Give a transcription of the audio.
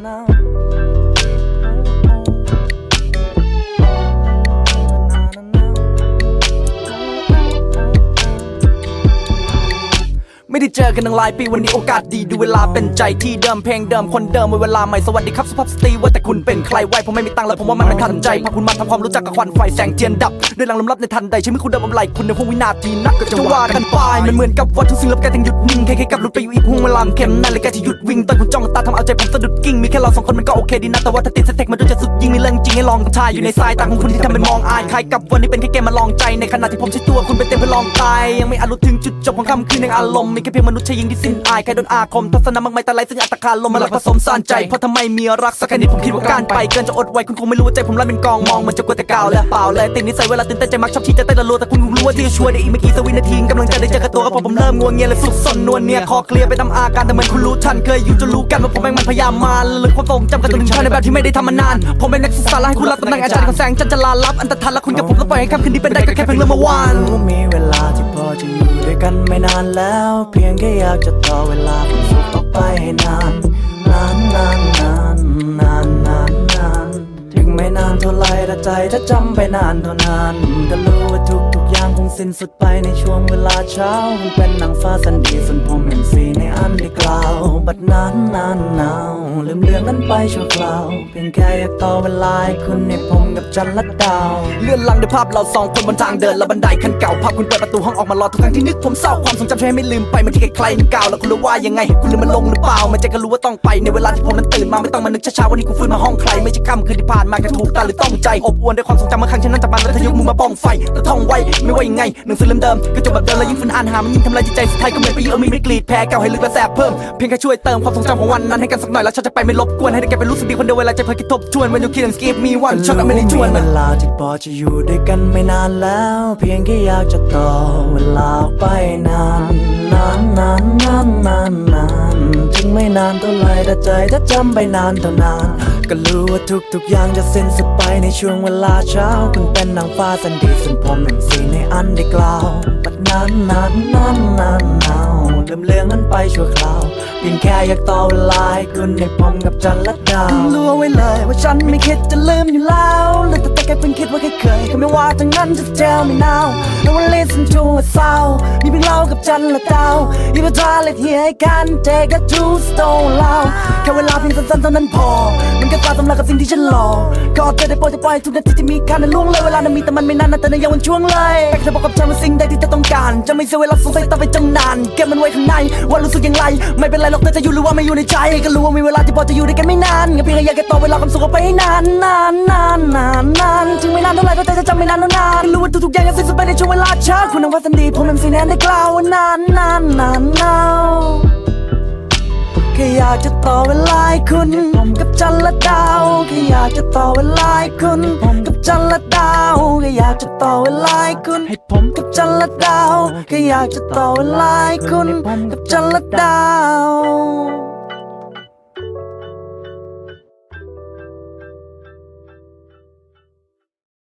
now. ไม่ได้เจอกันตั้งหลายปีวันนี้โอกาสดีดูเวลาเป็นใจที่เดิมเพลงเดิมคนเดิมเวลาใหม่สวัสดีครับสุภาพสตรีว่าแต่คุณเป็นใครไว้ผมไม่มีตังค์แล้วผมว่ามันไม่ทันใจพาคุณมาทำความรู้จักกับควันไฟแสงเทียนดับด้วยแรงลมรับในทันใดใช้มือคุณเดิมอำไลคุณในพวกวินาทีนักก็จะว่ากันไปมันเหมือนกับว่าทุกสิ่งรับแกต้องหยุดนิ่งแค่แค่กับหลุดไปอยู่อีกห่วงเวลาเข็มนั่นเลยแกจะหยุดวิ่งตอนคุณจ้องตาทำเอาใจผมสะดุดกิ้งมีแค่เราสองคนมันก็โอเคดีนะแต่ว่าถ้าติดสเต็กมันดูจะสุดยิ่งมีเรื่องจริงให้ลองทายอยู่ในสายตาของคุณที่ทำเป็นมองอายใครกับวันนี้เป็นแค่เกมมาลองใจในขณะที่ผมใช้ตัวคุณเป็นเต็มเพื่อลองตายยังไม่อาจรู้ถึงจุดจบของคำคืนในอารมณ์มีค่เพียงมนุษย์ชายหญิงที่สิ้นอายใครโดนอาคมทัศนะมากมายแต่ไรสัญญาตะการลมมาหลักผสมสานใจ เพราะทำไมมีรักสักแค่นี้ผมคิดว่าการไปเกินจะอดไว้คุณคงไม่รู้ว่าใจผมไล่เป็นกองมองมันจะกลัวแต่กาวและเปล่าเลยติดนิสัยเวลาตื่นเต้นใจมักชอบชี้จะเต้นละรัวแต่คุณคงรู้ว่าที่จะช่วยได้อีกไม่กี่สวินาทีกำลังจะได้เจอกับตัวก็พอผมเริ่มงัวเงียและสุดสนนวลเนี่ยคอเคลียร์ไปตามอาการแต่เหมือนคุณรู้ทันเคยอยู่จนรู้กันว่าผมแม่งมันพยายามมาลึกความทรงจำกันจนถึงชั้นในแบบที่ไม่ได้ทำมานานผมเป็นนักศึกษาและให้คุณรับตำแหน่งอาจารย์ของแสงจันทราลับอันตรธานและคุณกับผมต้องปล่อยให้คำคืนนี้เป็นได้ก็แค่เพียงเรื่องเมื่อวานรู้มีเวลาที่พอจะอยู่ด้วยกันไม่นานแล้วเพียงแค่อยากจะต่อเวลาความสุขต่อไปให้นานนานนานนานนานนานนานถึงไม่นานเท่าไรแต่ใจจะจำไปนานเท่านานก็รู้ สิ้นสุดไปในช่วงเวลาเช้ามันเป็นนางฟ้าสันดีส่วนผมเห็นสีในอันได้กล่าว บัดนานนานหนาวลืมเรื่องนั้นไปชั่วคราว เพียงแค่อยากต่อเวลาให้คุณให้ผมกับจันและดาว เลื่อนลังด้วยภาพเราสองคนบนทางเดินและบันไดขั้นเก่าภาพคุณเปิดประตูห้องออกมารอทุกครั้งที่นึกผมเศร้าความทรงจำช่วยให้ไม่ลืมไปมันที่ใครๆนึกกล่าวแล้วคุณรู้ว่ายังไง คุณลืมมันลงหรือเปล่าม่ใจก็รู้ว่าต้องไปในเวลาที่ผมนั้นตื่นมาไม่ต้องมานึกช้าๆวันนี้กูฟื้นมาห้องใครไม่ใช่ค่ำคืนที่ผ่านมาแค่ถูกตาหรือต้องใจอบอวลด้วยความทรงจำเมื่อครั้งฉันนั้นจับมันแล้วทะยุมือมาป้องไฟแล้วท่องไว้ไม่ว่ายังไงหนังสือเล่มเดิมก็จบแบบเดิมแล้วยิ่งฟื้นอ่านหามันยิ่งทำลายจิตใจสุดท้ายก็เหมือนไปยืมมีไม่กรีดแพ้เก่าให้ลึกและแสบเพิ่มเพียงแค่ช่วยเติมความทรงจำของวันนั้นให้กันสักหน่อยแล้วฉันจะไปไม่รบกวนให้ได้แกเป็นรู้สึกดีคนเดียวเวลาใจเพลินคิดทบทวน when you kill and skip me one shot ไม่ได้ชวนเวลาที่พอจะอยู่ด้วยกันไม่นานแล้ว เพียงแค่อยากจะต่อเวลาไปนานนานนานนานนาน นานถึงไม่นานเท่าไรแต่ใจจะจำไปนานเท่านาน ก็รู้ว่าทุกทุกอย่างจะสิ้นสุดไปในช่วงเวลาเช้า คุณเป็นนางฟ้าสันดีส่วนผมเป็นสีในอันได้กล่าวบัดนานนานนานนานนาวลืมเรื่องนั้นไปชั่วคราวเพียงแค่อยากต่อเวลาให้คุณให้ผมกับจันและดาวรู้เอาไว้เลยว่าฉันไม่คิดจะลืมอยู่แล้ว แต่แต่แกเพิ่งคิดว่าแค่เคยก็ไม่ว่าทั้งนั้นจะ tell me now no one listen to a sound มีเพียงเรากับจันและดาว you know try let here I can take a two stone แล้วแค่เวลาเพียงสั้นๆเท่านั้นพอ มันก็ตาสำลักกับสิ่งที่ฉันรอก็เธอได้โปรดจะปล่อยทุกนาทีที่มีค่านั้นล่วงเลยเวลานั้นมีแต่มันไม่นานนะแต่ในยังวันช่วงเลยแต่เธอบอกกับฉันว่าสิ่งใดที่เธอต้องการ จะไม่เสียเวลาสงสัยต่อไปจงนานเก็บมันไว้ข้างในว่ารู้สึกอย่างไร ไม่เป็นไรหรอกเธอจะอยู่หรือว่าไม่อยู่ในใจก็รู้ว่ามีเวลาที่พอจะอยู่ด้วยกันไม่นานก็เพียงแค่อยากจะต่อเวลาความสุขออกไปให้นานนานนานนานนานถึงไม่นานเท่าไรก็ใจจะจำไม่นานเท่านานรู้ว่าทุกๆอย่างจะสิ้นสุดไปในช่วงเวลาช้าคุณนังว่าสันดีผมเป็นสีแนนได้กล่าวว่านานนานนานนานแค่อยากจะต่อเวลาคุณผมกับจันและดาวแค่อยากจะต่อเวลาคุณผมกับจันและดาวแค่อยากจะต่อเวลาคุณให้ผมกับจันและดาวแค่อยากจะต่อเวลาคุณกับจันและดาว